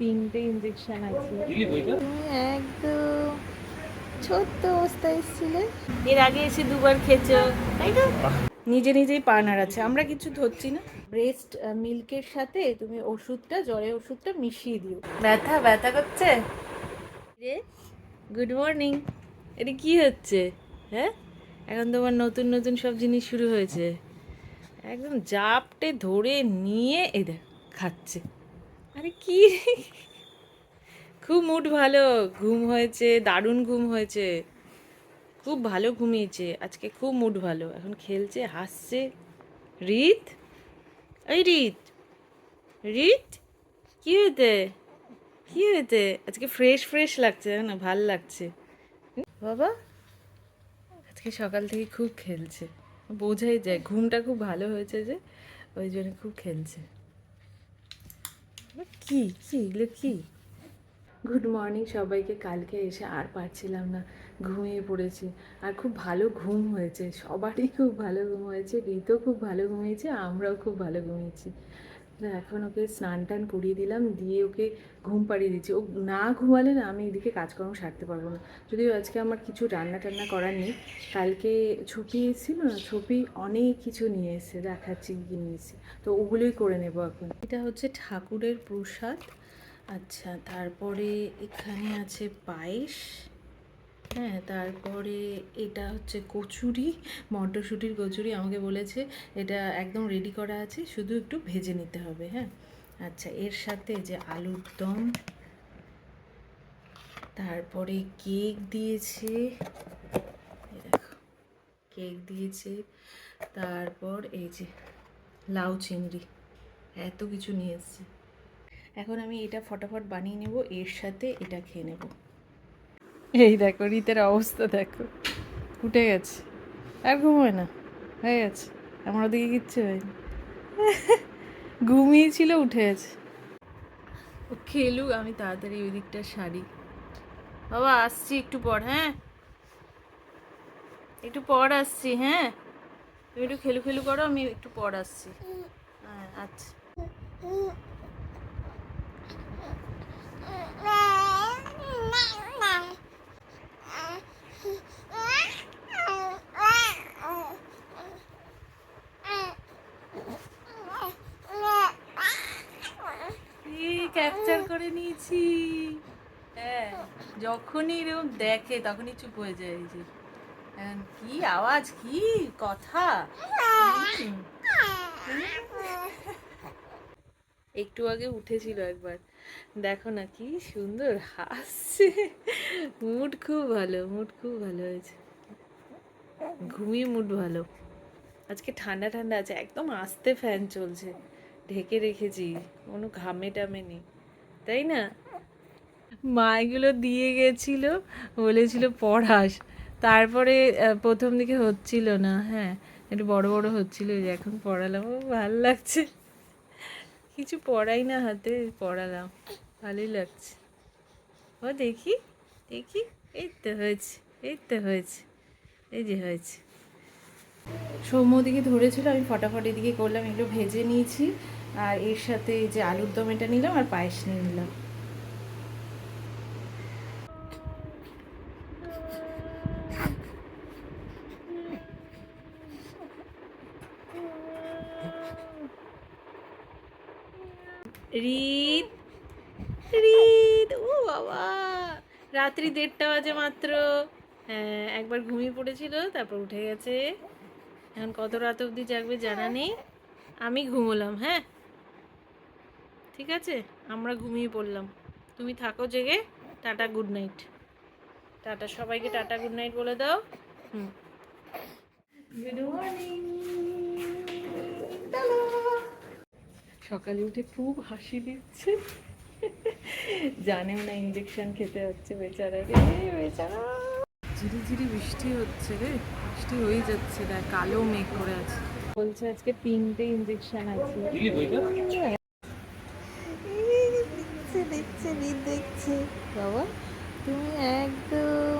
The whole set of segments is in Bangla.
তিনটে ইঞ্জেকশন আছে। তুমি একদম। ছোট্ট অবস্থায় এসেছিলে। এর আগে এসে দুবার খেয়েছো তাই তো? নিজে নিজেই পা নাড়াচ্ছে আমরা কিছু ধরছি না। ব্রেস্ট মিল্কের সাথে তুমি ওষুধটা জ্বরের ওষুধটা মিশিয়ে দিও। ব্যথা ব্যথা করছে? রে গুড মর্নিং এটা কি হচ্ছে? হ্যাঁ? এখন তোমার নতুন নতুন সব জিনিস শুরু হয়েছে। একদম জাপটে ধরে নিয়ে এদের খাচ্ছে। আরে কি? খুব মুড ভালো। ঘুম হয়েছে, দারুণ ঘুম হয়েছে। খুব ভালো ঘুমিয়েছে। আজকে খুব মুড ভালো। এখন খেলছে, হাসছে। রিত? ওই রিত। রিত? কি হয়েছে? কি হয়েছে? আজকে ফ্রেশ ফ্রেশ লাগছে না? ভালো লাগছে। বাবা, আজকে সকাল থেকে খুব খেলছে। বোঝাই যায়। ঘুমটা খুব ভালো হয়েছে যে, ওই জন্য খুব খেলছে। কি কি, এগুলো কি? গুড মর্নিং সবাইকে, কালকে এসে আর পারছিলাম না, ঘুমিয়ে পড়েছি। আর খুব ভালো ঘুম হয়েছে, সবারই খুব ভালো ঘুম হয়েছে, রীতও খুব ভালো ঘুমিয়েছে, আমরাও খুব ভালো ঘুমিয়েছি। এখন ওকে স্নান টান করিয়ে দিলাম, দিয়ে ওকে ঘুম পাড়িয়ে দিচ্ছি। ও না ঘুমালে না আমি এদিকে কাজকর্ম সারতে পারব না। যদিও আজকে আমার কিছু রান্না টান্না করার নেই, কালকে ছবি এসেছিল না, ছবি অনেক কিছু নিয়ে এসে দেখাচ্ছি কী নিয়ে এসেছি। তো ওগুলোই করে নেব এখন। এটা হচ্ছে ঠাকুরের প্রসাদ। আচ্ছা তারপরে এখানে আছে পায়েস। হ্যাঁ তারপরে এটা হচ্ছে কচুরি, মটরশুঁটির কচুরি আমাকে বলেছে, এটা একদম রেডি করা আছে, শুধু একটু ভেজে নিতে হবে হ্যাঁ? আচ্ছা এর সাথে যে আলুর দম, তারপরে কেক দিয়েছে কেক দিয়েছে, তারপর এই যে লাউ চিংড়ি, এত কিছু নিয়ে এসছে। এখন আমি এটা ফটাফট বানিয়ে নেব, এর সাথে এটা খেয়ে নেব। এই দেখো রীতের অবস্থা দেখো উঠে গেছে আর ঘুমোয় না হয়ে গেছে আমার ওদিকে কিচ্ছু হয়নি ঘুমিয়েছিল উঠে গেছে ও খেলুক আমি তাড়াতাড়ি ওই দিকটা সারি বাবা আসছি একটু পর হ্যাঁ একটু পর আসছি হ্যাঁ তুমি একটু খেলু খেলু করো আমি একটু পর আসছি হ্যাঁ আচ্ছা ক্যাপচার করে নিয়েছি হ্যাঁ যখনই এরকম দেখে তখনই চুপ হয়ে যায় এই যে। কি আওয়াজ, কি কথা? একটু আগে উঠেছিল একবার। দেখো না কি সুন্দর হাসছে। মুড খুব ভালো, মুড খুব ভালো হয়েছে। ঘুমিয়ে মুড ভালো। আজকে ঠান্ডা ঠান্ডা আছে, একদম আস্তে ফ্যান চলছে। ঢেকে রেখেছি, কোনো ঘামে টামে নেই। তাই না? মা এগুলো দিয়ে গেছিল, বলেছিল পড়াস। তারপরে প্রথম দিকে হচ্ছিল না হ্যাঁ একটু বড় বড় হচ্ছিল এখন পড়ালাম ভালো লাগছে। কিছু পড়াই না হাতে, পড়ালাম, ভালোই লাগছে। ও দেখি দেখি, এই তো হয়েছে, এই তো হয়েছে, এই যে হয়েছে। সৌম্য দিকে ধরেছিল, আমি ফটাফট এদিকে করলাম, এগুলো ভেজে নিয়েছি, আর এর সাথে এই যে আলুর দম এটা নিলাম, আর পায়েস নিয়ে নিলাম। রিত রিত, ও বাবা। রাত্রি দেড়টা বাজে মাত্র। হ্যাঁ একবার ঘুমিয়ে পড়েছিল, তারপর উঠে গেছে। এখন কত রাত অবধি জাগবে জানা নেই। আমি ঘুমোলাম হ্যাঁ? ঠিক আছে? আমরা ঘুমিয়ে পড়লাম। তুমি থাকো জেগে। Tata, good night. টাটা, সবাইকে টাটা, গুড নাইট বলে দাও। হুম। গুড মর্নিং সকালে উঠে খুব হাসি দিচ্ছে। জানেও না ইঞ্জেকশন খেতে হচ্ছে বেচারাকে। বেচারা। ঝিরি ঝিরি বৃষ্টি হচ্ছে রে বৃষ্টি হয়ে যাচ্ছে দেখ কালো মেঘ করে আছে। বলছে আজকে তিনটে ইঞ্জেকশন আছে। দেখছে দেখছে দেখছে। বাবা তুমি একদম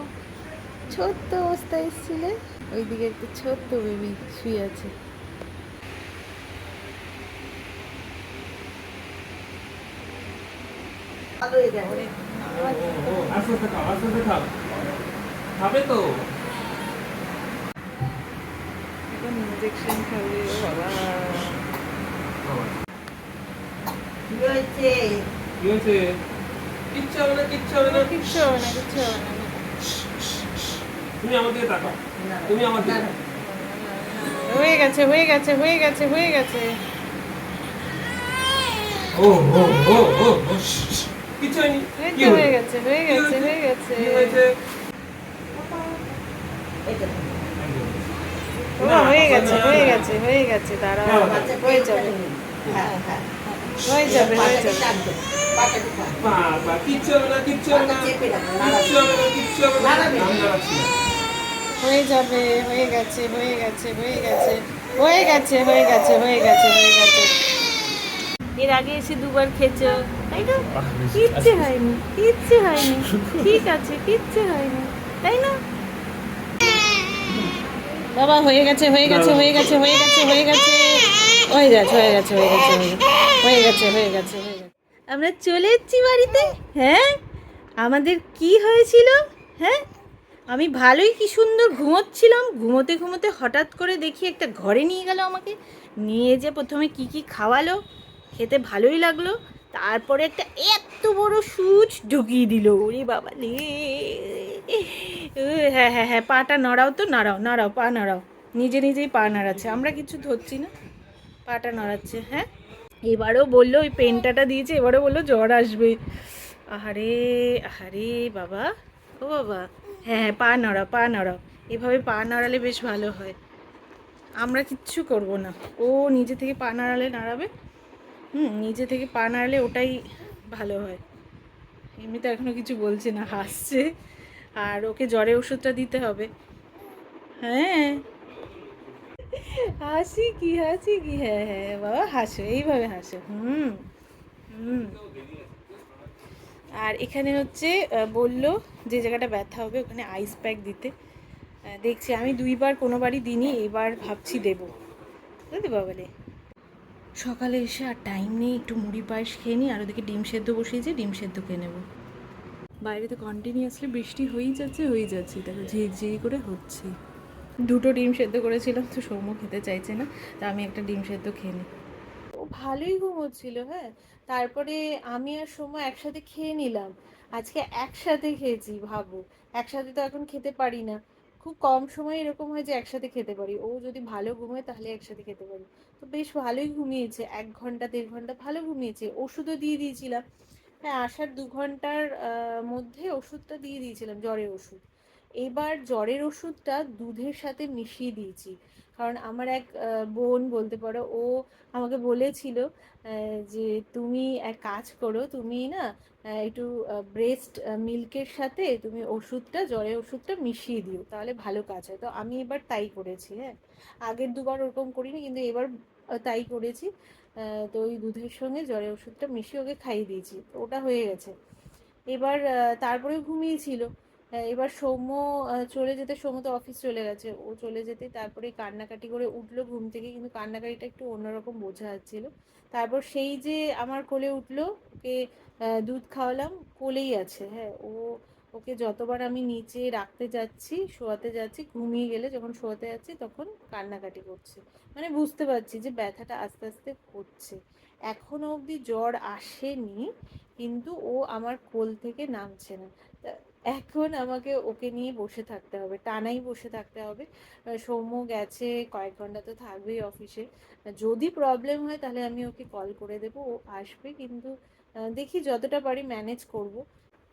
ছোট্ট অবস্থায় এসেছিলে। ওইদিকে একটা ছোট্ট বেবি শুয়ে আছে। ও, ও, আস্তে আস্তে খাও আস্তে আস্তে খাও খাবে তো এখন ইঞ্জেকশন খাবে বাবা কি হয়েছে কিচ্ছু হবে না কিচ্ছু হবে না কিচ্ছু হবে না কিচ্ছু হবে না তুমি আমার দিকে তাকাও তুমি আমার দিকে। হয়ে গেছে হয়ে গেছে হয়ে গেছে হয়ে গেছে ও ও ও ও ও, হয়নি এই কি তো হলো? হয়ে গেছে হয়ে গেছে হয়ে গেছে হয়ে গেছে হয়ে গেছে হয়ে গেছে হ্যাঁ, হয়ে যাবে হয়ে যাবে হয়ে যাবে বাবা কিচ্ছু হবে না কিচ্ছু হবে না কিচ্ছু হবে না কিচ্ছু হবে না আমি দাঁড়াচ্ছি না। হয়ে যাবে হয়ে গেছে হয়ে গেছে হয়ে গেছে হয়ে গেছে হয়ে গেছে হয়ে গেছে হয়ে গেছে এর আগে এসে দুবার খেয়েছো তাই না কিচ্ছু হয়নি কিচ্ছু হয়নি ঠিক আছে কিচ্ছু হয়নি তাই না বাবা হয়ে গেছে হয়ে গেছে হয়ে গেছে হয়ে গেছে হয়ে গেছে হয়ে গেছে হয়ে গেছে হয়ে গেছে হয়ে গেছে হয়ে গেছে হয়ে গেছে আমরা চলে এসেছি বাড়িতে হ্যাঁ আমাদের কি হয়েছিল হ্যাঁ আমি ভালোই কি সুন্দর ঘুমোচ্ছিলাম ঘুমোতে ঘুমোতে হঠাৎ করে দেখি একটা ঘরে নিয়ে গেল আমাকে নিয়ে যে প্রথমে কি কি খাওয়ালো খেতে ভালোই লাগল তারপরে একটা এত বড় সুচ ঢুকিয়ে দিল। ওরে বাবা রে। হ্যাঁ হ্যাঁ হ্যাঁ পাটা নড়াও তো, নাড়াও নাড়াও, পা নাড়াও। নিজে নিজেই পা নাড়াচ্ছে। আমরা কিছু ধরছি না। পাটা নড়াচ্ছে হ্যাঁ? এবারও বলল, ওই পেনটাটা দিয়েছে, এবারও বলল, জ্বর আসবে। আহারে আহারে, বাবা। ও বাবা। হ্যাঁ হ্যাঁ পা নড়াও পা নড়াও। এভাবে পা নাড়ালে বেশ ভালো হয়। আমরা কিচ্ছু করব না। ও নিজে থেকে পা নাড়ালে নাড়াবে। হুম, নিজে থেকে পা নাড়লে ওটাই ভালো হয়। এমনি তো এখনও কিছু বলছে না, হাসছে। আর ওকে জ্বরের ওষুধটা দিতে হবে। হ্যাঁ। হাসি কি হাসি কি? হ্যাঁ হ্যাঁ বাবা, হাসো, এইভাবে হাসো। হুম হুম। আর এখানে হচ্ছে বলল যে জায়গাটা ব্যথা হবে, ওখানে আইস প্যাক দিতে। দেখছি আমি দুইবার, কোনোবারই দিনই এবার ভাবছি দেবো। বুঝলি বাবালে সকালে এসে আর টাইম নেই, একটু মুড়ি পায়েস খেয়ে নিই, আর ওদিকে ডিম সেদ্ধ বসিয়েছি, ডিম সেদ্ধ খেয়ে নেব। বাইরে তো কন্টিনিউয়াসলি বৃষ্টি হয়েই যাচ্ছে হয়েই যাচ্ছে, দেখো ঝিরঝিরি করে হচ্ছে। দুটো ডিম সেদ্ধ করেছিলাম, তো সৌম্য খেতে চাইছে না, তা আমি একটা ডিম সেদ্ধ খেয়ে নিই। ও ভালোই ঘুমোচ্ছিল হ্যাঁ? তারপরে আমি আর সময় একসাথে খেয়ে নিলাম। আজকে একসাথে খেয়েছি, ভাবো। একসাথে তো এখন খেতে পারি না। খুব কম সময় এরকম হয় যে একসাথে খেতে পারি। ও যদি ভালো ঘুমোয় তাহলে একসাথে খেতে পারি। তো বেশ ভালোই ঘুমিয়েছে, এক ঘণ্টা, দেড় ঘণ্টা ভালো ঘুমিয়েছে। ওষুধও দিয়ে দিয়েছিলাম। হ্যাঁ আসার দু ঘণ্টার মধ্যে ওষুধটা দিয়ে দিয়েছিলাম, জ্বরের ওষুধ। এবার জ্বরের ওষুধটা দুধের সাথে মিশিয়ে দিয়েছি। কারণ আমার এক বোন বলতে পারো, ও আমাকে বলেছিল যে তুমি এক কাজ করো, তুমি না একটু ব্রেস্ট মিল্কের সাথে তুমি ওষুধটা, জ্বরের ওষুধটা মিশিয়ে দিও, তাহলে ভালো কাজ হয়। তো আমি এবার তাই করেছি হ্যাঁ। আগের দুবার ওরকম করিনি, কিন্তু এবার তাই করেছি। তো ওই দুধের সঙ্গে জ্বরের ওষুধটা মিশিয়ে ওকে খাইয়ে দিয়েছি ওটা হয়ে গেছে। এবার তারপরে ঘুমিয়েছিল। এবার সৌম্য চলে যেতে সৌম্য তো অফিস চলে গেছে। ও চলে যেতে তারপরে কান্নাকাটি করে উঠল ঘুম থেকে, কিন্তু কান্নাকাটিটা একটু অন্যরকম বোঝা যাচ্ছিল। তারপর সেই যে আমার কোলে উঠল, ওকে দুধ খাওয়ালাম, কোলেই আছে। হ্যাঁ ও, ওকে যতবার আমি নিচে রাখতে যাচ্ছি, শোয়াতে যাচ্ছি, ঘুমিয়ে গেলে যখন শোয়াতে যাচ্ছি তখন কান্নাকাটি করছে। মানে বুঝতে পারছি যে ব্যথাটা আস্তে আস্তে হচ্ছে এখনও অবধি জ্বর আসেনি, কিন্তু ও আমার কোল থেকে নামছে না। এখন আমাকে ওকে নিয়ে বসে থাকতে হবে, টানাই বসে থাকতে হবে। সৌম্য গেছে, কয়েক ঘণ্টা তো থাকবেই অফিসে। যদি প্রবলেম হয় তাহলে আমি ওকে কল করে দেবো, ও আসবে কিন্তু দেখি যতটা পারি ম্যানেজ করব।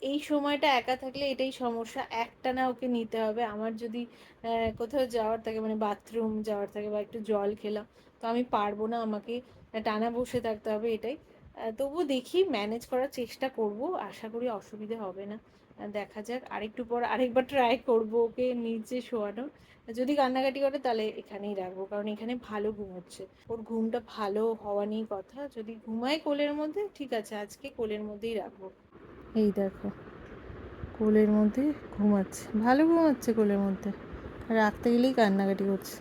এই সময়টা একা থাকলে এটাই সমস্যা একটানা ওকে নিতে হবে। আমার যদি কোথাও যাওয়ার থাকে মানে বাথরুম যাওয়ার থাকে বা একটু জল খেলাম, তো আমি পারব না আমাকে টানা বসে থাকতে হবে এটাই। তবু দেখি ম্যানেজ করার চেষ্টা করব, আশা করি অসুবিধে হবে না। দেখা যাক, আরেকটু পর আরেকবার ট্রাই করব ওকে নিচে শোয়ানোর। যদি কান্নাকাটি করে তাহলে এখানেই রাখব, কারণ এখানে ভালো ঘুম হচ্ছে। ওর ঘুমটা ভালো হওয়া নিয়ে কথা, যদি ঘুমায় কোলের মধ্যে, ঠিক আছে, আজকে কোলের মধ্যেই রাখব। এই দেখো, কোলের মধ্যে ঘুমাচ্ছে, ভালো ঘুমাচ্ছে কোলের মধ্যে, রাখতে গেলেই কান্নাকাটি করছে।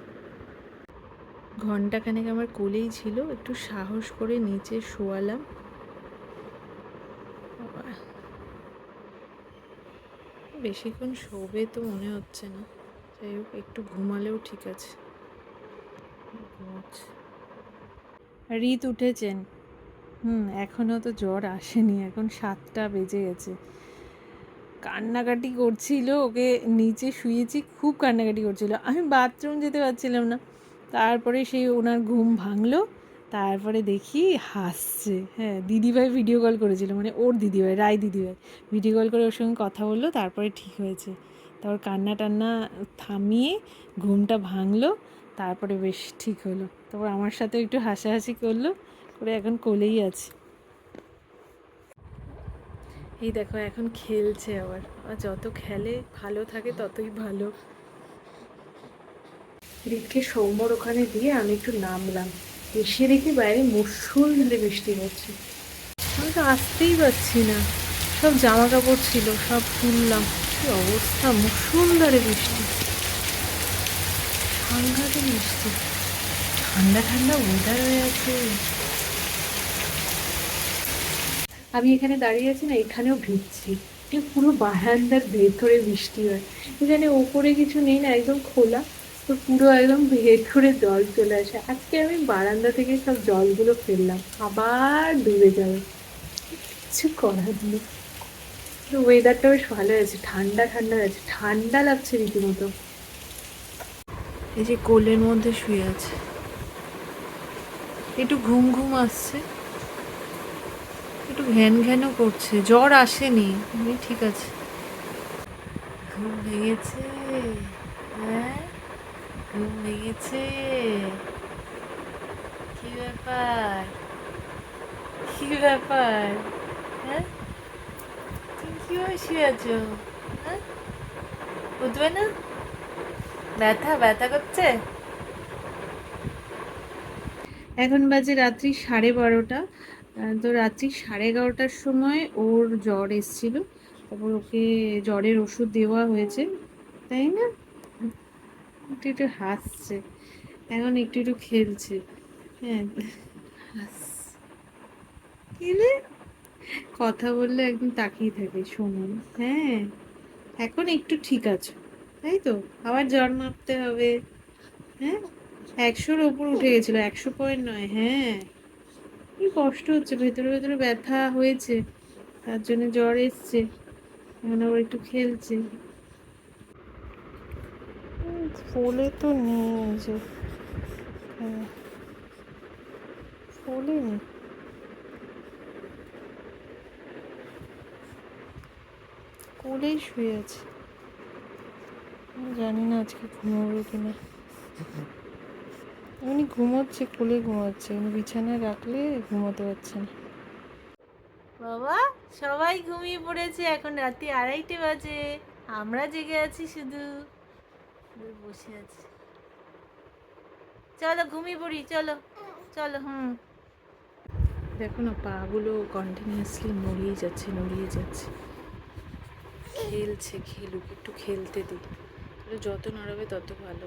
ঘন্টাখানেক আমার কোলেই ছিল, একটু সাহস করে নিচে শোয়ালাম বাবা, বেশিক্ষণ শোবে তো মনে হচ্ছে না। যাই হোক, একটু ঘুমালেও ঠিক আছে। রিত উঠেছেন। হুম এখনও তো জ্বর আসেনি, এখন সাতটা বেজে গেছে। কান্নাকাটি করছিল, ওকে নিচে শুয়েছি, খুব কান্নাকাটি করছিল। আমি বাথরুম যেতে পারছিলাম না। তারপরে সেই ওনার ঘুম ভাঙলো তারপরে দেখি হাসছে। হ্যাঁ দিদিভাই ভিডিও কল করেছিল মানে ওর দিদিভাই রায় দিদিভাই। ভিডিও কল করে ওর সঙ্গে কথা বলল, তারপরে ঠিক হয়েছে। তারপর কান্না টান্না থামিয়ে ঘুমটা ভাঙলো, তারপরে বেশ ঠিক হলো। তারপর আমার সাথে একটু হাসাহাসি করল, করে এখন কোলেই আছে। এই দেখো, এখন খেলছে আবার। আর যত খেলে, ভালো থাকে, ততই ভালো। রিতকে সৌম্যর ওখানে দিয়ে আমি একটু নামলাম। এসে দেখি বাইরে মুসুল ধরে বৃষ্টি হচ্ছে। আমি তো আসতেই পারছি না। সব জামা কাপড় ছিল, সব তুললাম। কি অবস্থা মুসুল ধরে বৃষ্টি। সাংঘাতিক বৃষ্টি। ঠান্ডা ঠান্ডা ওয়েদার হয়ে আছে। আমি এখানে দাঁড়িয়ে আছি না, এখানেও ভিজছি। পুরো বারান্দার ভেতরে বৃষ্টি হয়। এখানে ওপরে কিছু নেই না, একদম খোলা। তো পুরো একদম ভেতরে জল চলে আসে। আজকে আমি বারান্দা থেকে সব জলগুলো ফেললাম, আবার ডুবে যাবে। কিছু করার নেই। ওয়েদারটা বেশ ভালো আছে ঠান্ডা ঠান্ডা আছে ঠান্ডা লাগছে রীতিমতো। এই যে কোলের মধ্যে শুয়ে আছে। একটু ঘুম ঘুম আসছে। একটু ঘ্যান ঘ্যানও করছে, জ্বর আসেনি। ঠিক আছে। ঘুম ভেঙেছে। হ্যাঁ? কি ব্যাপার? কি ব্যাপার? হ্যাঁ? তুমি কীভাবে শুয়ে আছো? হ্যাঁ? ব্যথা? ব্যথা করছে? এখন বাজে রাত্রি সাড়ে বারোটা। তো রাত্রি সাড়ে এগারোটার সময় ওর জ্বর এসছিল। তারপর ওকে জ্বরের ওষুধ দেওয়া হয়েছে। তাই না? একটু একটু হাসছে। এখন একটু একটু খেলছে। হ্যাঁ কথা বললে একদম তাকিয়ে থাকে শুনুন হ্যাঁ এখন একটু ঠিক আছে। তাই তো? আবার জ্বর মাপতে হবে। হ্যাঁ একশোর ওপর উঠে গেছিল, একশো পয়েন্ট নয়। হ্যাঁ কি কষ্ট হচ্ছে, ভেতরে ভেতরে ব্যথা হয়েছে। তার জন্য জ্বর এসছে। এখন আবার একটু খেলছে। ফোলে তো নেই যে। হ্যাঁ। ফোলে নেই। কোলেই শুয়ে আছে। জানি না আজকে ঘুমাবে কিনা। এমনি ঘুমোচ্ছে, কোলে ঘুমাচ্ছে। এমনি বিছানায় রাখলে ঘুমাতে পারছে না। বাবা, সবাই ঘুমিয়ে পড়েছে। এখন রাতে আড়াইটে বাজে। আমরা জেগে আছি শুধু। বসে আছি। চলো ঘুমিয়ে পড়ি, চলো চলো, হুম। দেখো না, পাগুলো কন্টিনিউয়াসলি নড়িয়ে যাচ্ছে নড়িয়ে যাচ্ছে। খেলছে, খেলুক, একটু খেলতে দিই যত নড়াবে তত ভালো।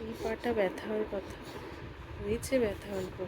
এই পাটা ব্যথা হওয়ার কথা। হয়েছে ব্যথা অল্প।